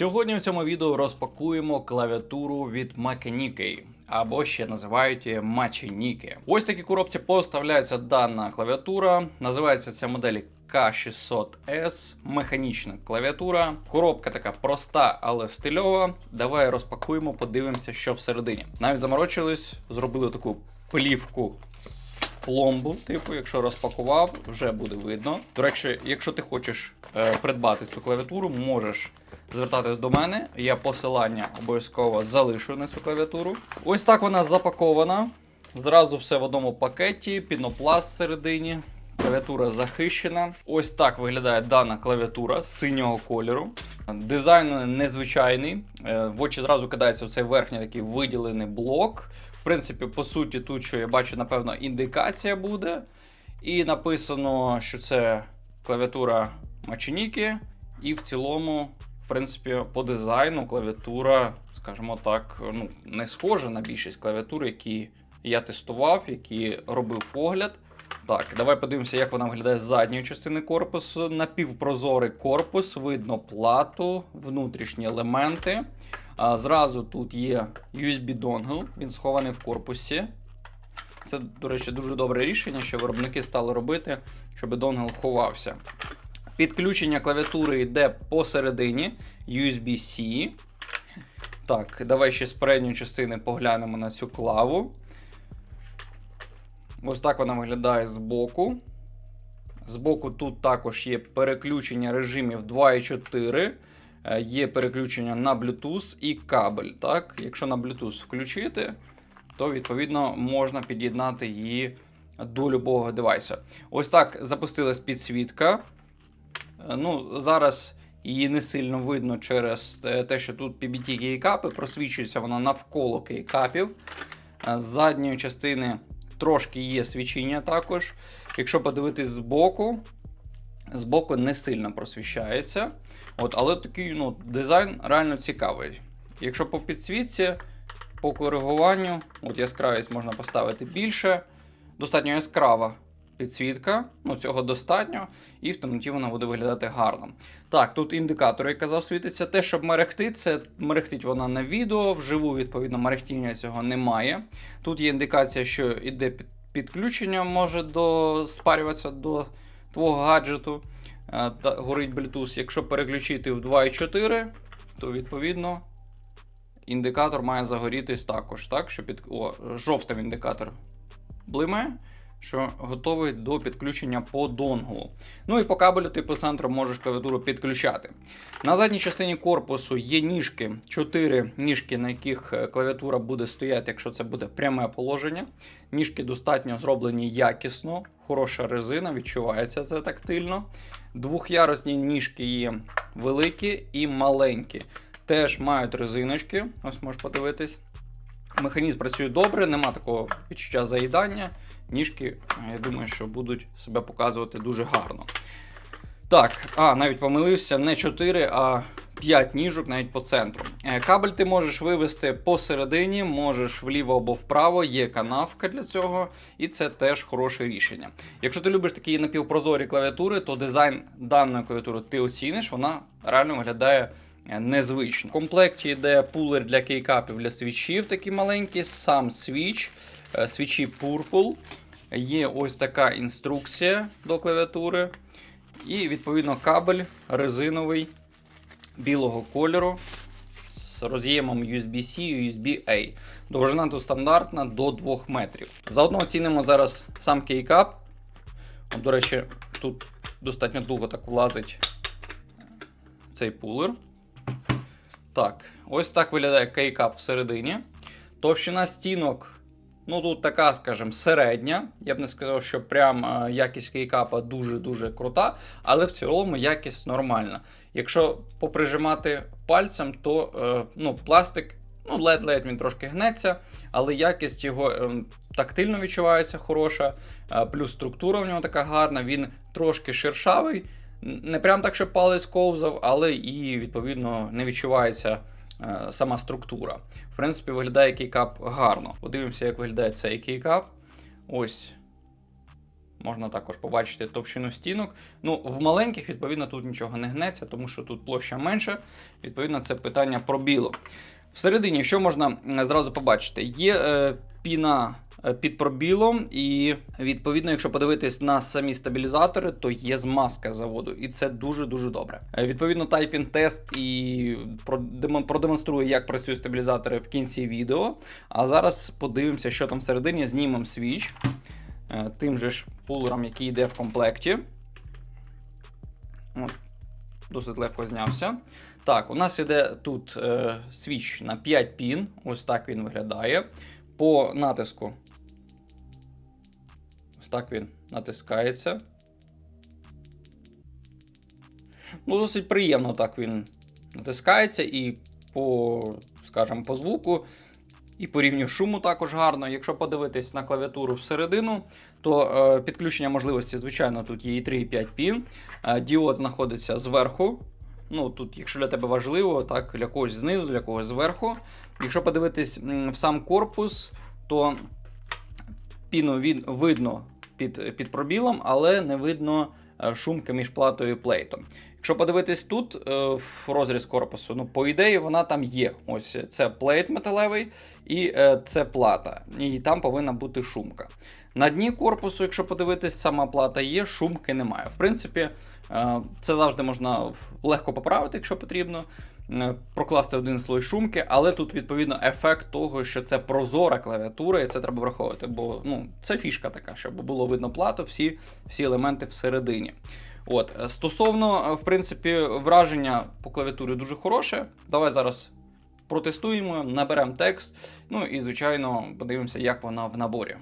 Сьогодні в цьому відео розпакуємо клавіатуру від Macaniki, або ще називають її Machiniki. Ось такі коробці поставляється дана клавіатура. Називається ця модель K600S, механічна клавіатура. Коробка така проста, але стильова. Давай розпакуємо, подивимося, що всередині. Навіть заморочились, зробили таку плівку пломбу, типу, якщо розпакував, вже буде видно. До речі, якщо ти хочеш е, придбати цю клавіатуру, можеш звертатись до мене. Я посилання обов'язково залишу на цю клавіатуру. Ось так вона запакована. Зразу все в одному пакеті, пінопласт всередині. Клавіатура захищена. Ось так виглядає дана клавіатура синього кольору. Дизайн незвичайний. Е, В очі зразу кидається оцей верхній такий виділений блок. В принципі, по суті, тут, що я бачу, напевно, індикація буде. І написано, що це клавіатура Machiniki. І в цілому, в принципі, по дизайну клавіатура, скажімо так, ну, не схожа на більшість клавіатур, які я тестував, які робив огляд. Так, давай подивимося, як вона виглядає з задньої частини корпусу. Напівпрозорий корпус, видно плату, внутрішні елементи. А, зразу тут є USB донгл, він схований в корпусі. Це, до речі, дуже добре рішення, що виробники стали робити, щоб донгл ховався. Підключення клавіатури йде посередині USB-C. Так, давай ще з передньої частини поглянемо на цю клаву. Ось так вона виглядає збоку. Збоку тут також є переключення режимів 2 і 4. Е, Є переключення на Bluetooth і кабель. Так? Якщо на Bluetooth включити, то відповідно можна під'єднати її до любого девайсу. Ось так запустилась підсвітка. Е, Ну, Зараз її не сильно видно через те, що тут PBT кейкапи, просвічується вона навколо кейкапів. Е, З задньої частини трошки є свічіння також. Якщо подивитись збоку, збоку не сильно просвіщається. От, але такий ну, дизайн реально цікавий. Якщо по підсвітці, по коригуванню, от яскравість можна поставити більше, достатньо яскрава підсвітка, ну цього достатньо, і в темноті вона буде виглядати гарно. Так, тут індикатор, як казав, світиться. Те, щоб мерехтить, це мерехтить вона на відео, вживу, відповідно, мерехтіння цього немає. Тут є індикація, що йде підключення, може до спарюватися до твого гаджету. Е, Та горить Bluetooth. Якщо переключити в 2.4, то відповідно індикатор має загорітись також. Так, що під... О, жовтим індикатор блиме, що готовий до підключення по донгу. Ну і по кабелю ти по центру можеш клавіатуру підключати. На задній частині корпусу є ніжки, 4 ніжки, на яких е, клавіатура буде стояти, якщо це буде пряме положення. Ніжки достатньо зроблені якісно, хороша резина, відчувається це тактильно. Двохярусні ніжки є великі і маленькі. Теж мають резиночки, ось можеш подивитись. Механізм працює добре, нема такого відчуття заїдання. Ніжки, я думаю, що будуть себе показувати дуже гарно. Так, а, навіть помилився, не 4, а 5 ніжок навіть по центру. Е, Кабель ти можеш вивести посередині, можеш вліво або вправо, є канавка для цього, і це теж хороше рішення. Якщо ти любиш такі напівпрозорі клавіатури, то дизайн даної клавіатури ти оціниш, вона реально виглядає незвично. В комплекті йде пулер для кейкапів для свічів, такі маленькі, сам свіч, е, свічі Purple. Є ось така інструкція до клавіатури. І відповідно кабель резиновий білого кольору з роз'ємом USB-C і USB-A. Довжина тут стандартна до 2 метрів. Заодно оцінимо зараз сам кейкап. До речі, тут достатньо довго так влазить цей пулер. Так, ось так виглядає кейкап всередині. Товщина стінок. Ну, тут така, скажімо, середня. Я б не сказав, що прям е, якість кейкапа дуже-дуже крута, але в цілому якість нормальна. Якщо поприжимати пальцем, то е, ну, пластик, ну, ледь-ледь він трошки гнеться, але якість його е, тактильно відчувається хороша, плюс структура в нього така гарна, він трошки шершавий. Не прям так, що палець ковзав, але і відповідно не відчувається е, сама структура. В принципі, виглядає кейкап гарно. Подивимося, як виглядає цей кейкап. Ось Можна також побачити товщину стінок. Ну, в маленьких, відповідно, тут нічого не гнеться, тому що тут площа менша. Відповідно, це питання про біло. Всередині, що можна е, зразу побачити? Є е, піна під пробілом, і відповідно, якщо подивитись на самі стабілізатори, то є змазка заводу, і це дуже-дуже добре. Е, відповідно, тайпінг тест і продемо- продемонструю, як працюють стабілізатори в кінці відео. А зараз подивимося, що там всередині. Знімемо свіч е, тим же ж пулером, який йде в комплекті. От, досить легко знявся. Так, у нас іде тут е, свіч на 5 пін. Ось так він виглядає. По натиску. Так він натискається. Ну, досить приємно так він натискається і по, скажімо, по звуку, і по рівню шуму також гарно. Якщо подивитись на клавіатуру всередину, то е, підключення можливості, звичайно, тут є і 3, і 5 пін. Е, діод знаходиться зверху. Ну, тут, якщо для тебе важливо, так, для когось знизу, для когось зверху. Якщо подивитись в сам корпус, то піну від, видно під, під пробілом, але не видно е, шумки між платою і плейтом. Якщо подивитись тут е, в розріз корпусу, ну, по ідеї, вона там є. Ось це плейт металевий і е, це плата. І там повинна бути шумка. На дні корпусу, якщо подивитись, сама плата є, шумки немає. В принципі, це завжди можна легко поправити, якщо потрібно. Е, Прокласти один слой шумки, але тут відповідно ефект того, що це прозора клавіатура, і це треба враховувати, бо ну, це фішка така, щоб було видно плату, всі, всі елементи всередині. От, е, стосовно, е, в принципі, враження по клавіатурі дуже хороше. Давай зараз протестуємо, наберемо текст. Ну і, звичайно, подивимося, як вона в наборі.